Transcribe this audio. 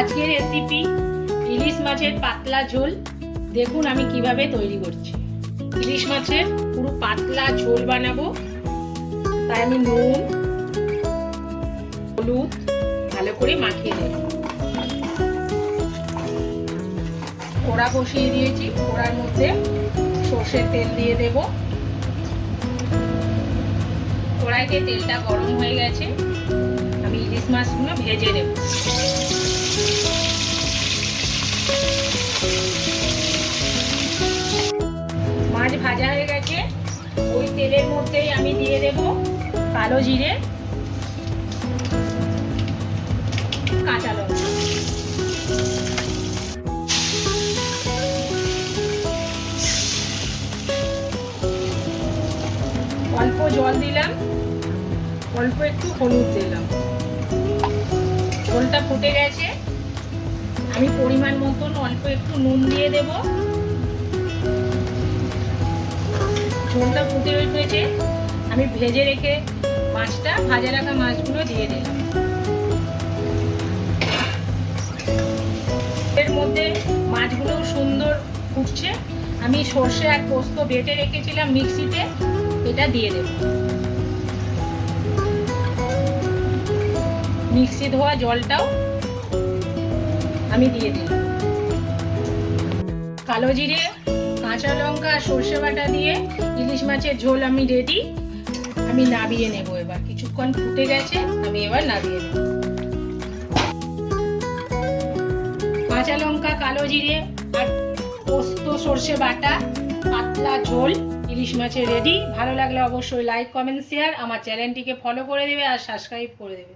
আজকের রেসিপি ইলিশ মাছের পাতলা ঝোল। দেখুন আমি কীভাবে তৈরি করছি। ইলিশ মাছের পুরো পাতলা ঝোল বানাবো। তাই আমি নুন, হলুদ ভালো করে মাখিয়ে নেব। কড়া বসিয়ে দিয়েছি। কড়ার মধ্যে সর্ষের তেল দিয়ে দেব। কড়াইতে তেলটা গরম হয়ে গেছে। আমি ইলিশ মাছগুলো ভেজে নেব। মাছ ভাজা হয়ে গেছে। ওই তেলের মধ্যেই আমি দিয়ে দেব কালো জিরে, কাঁচা লঙ্কা। অল্প জল দিলাম, অল্প একটু হলুদ দিলাম। ঝোলটা ফুটে গেছে। আমি পরিমাণ মতন অল্প একটু নুন দিয়ে দেব। ঝোলটা ফুটে উঠেছে। আমি ভেজে রেখে মাছটা, ভাজা রাখা মাছগুলো দিয়ে দিলাম। এর মধ্যে মাছগুলো সুন্দর ফুটছে। আমি সর্ষে আর পোস্ত বেটে রেখেছিলাম মিক্সিতে। এটা দিয়ে দেব। মিক্সি ধোয়া জলটাও আমি দিয়ে দিলাম কালো জিরে, কাঁচা লঙ্কা আর সর্ষে বাটা দিয়ে ইলিশ মাছের ঝোল আমি রেডি আমি নাবিয়ে নেব এবার। কিছুক্ষণ ফুটে গেছে, আমি এবার নাবিয়ে নেব। কাঁচা লঙ্কা, কালো জিরে আর পোস্ত, সর্ষে বাটা, পাতলা ঝোল, ইলিশ মাছের রেডি ভালো লাগলে অবশ্যই লাইক কমেন্ট শেয়ার আমার চ্যানেলটিকে ফলো করে দেবে আর সাবস্ক্রাইব করে দেবে।